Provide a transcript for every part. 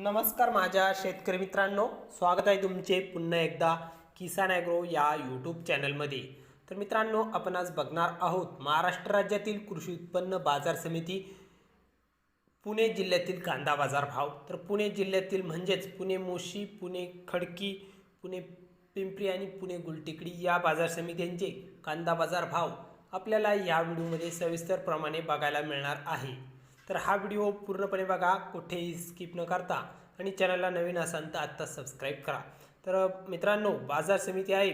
नमस्कार माझ्या शेतकरी मित्रांनो. स्वागत आहे तुमचे पुन्हा एकदा किसान ॲग्रो या यूट्यूब चॅनलमध्ये. तर मित्रांनो आपण आज बघणार आहोत महाराष्ट्र राज्यातील कृषी उत्पन्न बाजार समिती पुणे जिल्ह्यातील कांदा बाजार भाव. तर पुणे जिल्ह्यातील म्हणजेच पुणे मोशी पुणे खडकी पुणे पिंपरी आणि पुणे गुलटेकडी या बाजार समित्यांचे कांदा बाजार भाव आपल्याला या व्हिडिओमध्ये सविस्तरप्रमाणे बघायला मिळणार आहे. तर हा व्हिडिओ पूर्णपणे बघा कुठेही स्किप न करता. आणि चॅनलला नवीन असाल तर आत्ता सबस्क्राईब करा. तर मित्रांनो बाजार समिती आहे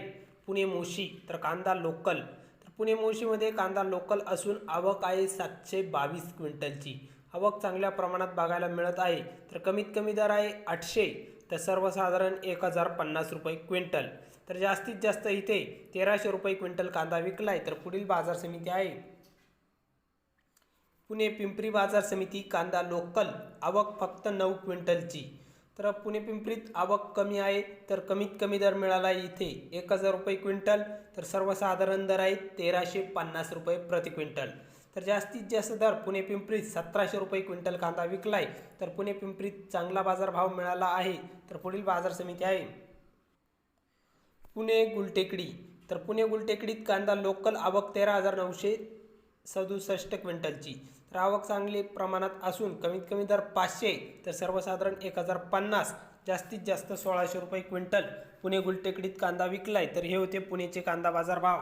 पुणे मोशी तर कांदा लोकल. तर पुणे मोशीमध्ये कांदा लोकल असून आवक आहे सातशे बावीस क्विंटलची. आवक चांगल्या प्रमाणात बघायला मिळत आहे. तर कमीत कमी दर आहे आठशे तर सर्वसाधारण एक हजार पन्नास रुपये क्विंटल. तर जास्तीत जास्त इथे तेराशे रुपये क्विंटल कांदा विकलाय. तर पुढील बाजार समिती आहे पुणे पिंपरी बाजार समिती कांदा लोकल आवक फक्त नऊ क्विंटलची. तर पुणे पिंपरीत आवक कमी आहे तर कमीत कमी दर मिळाला आहे इथे एक हजार रुपये क्विंटल तर सर्वसाधारण दर आहे तेराशे पन्नास रुपये प्रति क्विंटल. तर जास्तीत जास्त दर पुणे पिंपरीत सतराशे रुपये क्विंटल कांदा विकलाय तर पुणे पिंपरीत चांगला बाजारभाव मिळाला आहे तर पुढील बाजार समिती आहे. पुणे गुलटेकडी. तर पुणे गुलटेकडीत कांदा लोकल आवक तेरा हजार नऊशे सदुसष्ट क्विंटलची. तर आवक चांगली प्रमाणात असून कमीत कमी दर पाचशे तर सर्वसाधारण एक हजार पन्नास जास्तीत जास्त सोळाशे रुपये क्विंटल. पुणे गुलटेकडीत कांदा विकलाय तर हे होते पुणेचे कांदा बाजार भाव.